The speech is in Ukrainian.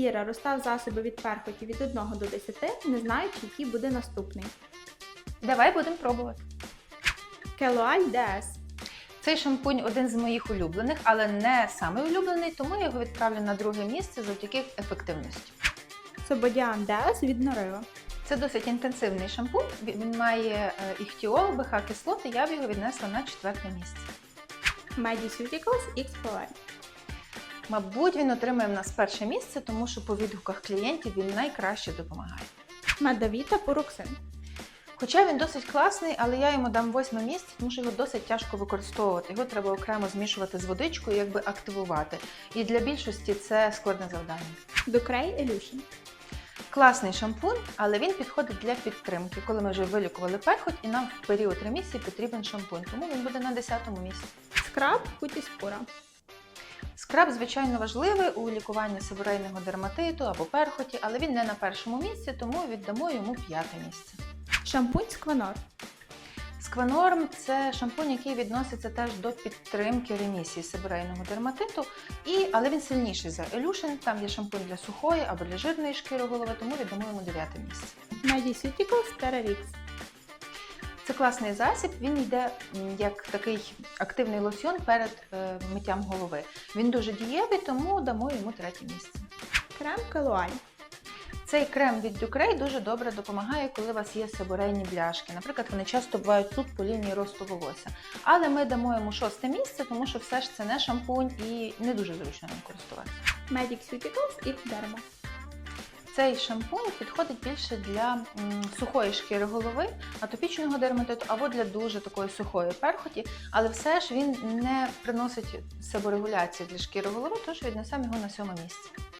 Іра розстав засоби від перхоті від 1 до 10, не знаючи, який буде наступний. Давай будемо пробувати. Келуаль DS. Цей шампунь один з моїх улюблених, але не самий улюблений, тому я його відправлю на друге місце завдяки ефективності. Сободіан DS від Норива. Це досить інтенсивний шампунь. Він має е, іхтіол, БХ кислоти. Я б його віднесла на четверте місце. Mediceuticals X Polar. Мабуть, він отримає в нас перше місце, тому що по відгуках клієнтів він найкраще допомагає. Медовіта Пуроксин. Хоча він досить класний, але я йому дам восьме місце, тому що його досить тяжко використовувати. Його треба окремо змішувати з водичкою, якби активувати. І для більшості це складне завдання. Ducray Illusion. Класний шампунь, але він підходить для підтримки, коли ми вже вилікували перхоть, і нам в період ремісії потрібен шампунь, тому він буде на 10-му місці. Скраб Кутіспура. Скраб, звичайно, важливий у лікуванні сибурейного дерматиту або перхоті, але він не на першому місці, тому віддамо йому п'яте місце. Шампунь Скванор. Скванорм це шампунь, який відноситься теж до підтримки ремісії сибурейного дерматиту, і, але він сильніший за Illusion. Там є шампунь для сухої або для жирної шкіри голови, тому віддамо йому дев'яте місце. Mediceuticals TerraVix. Це класний засіб, він йде як такий активний лосьон перед е, миттям голови. Він дуже дієвий, тому дамо йому третє місце. Крем Келуаль. Цей крем від Ducray дуже добре допомагає, коли у вас є сибурейні бляшки. Наприклад, вони часто бувають тут по лінії росту волосся. Але ми дамо йому шосте місце, тому що все ж це не шампунь і не дуже зручно ним користуватися. Mediceuticals X Derma. Цей шампунь підходить більше для сухої шкіри голови, атопічного дерматиту або для дуже такої сухої перхоті, але все ж він не приносить себорегуляції для шкіри голови, тож віднесемо його на сьоме місце.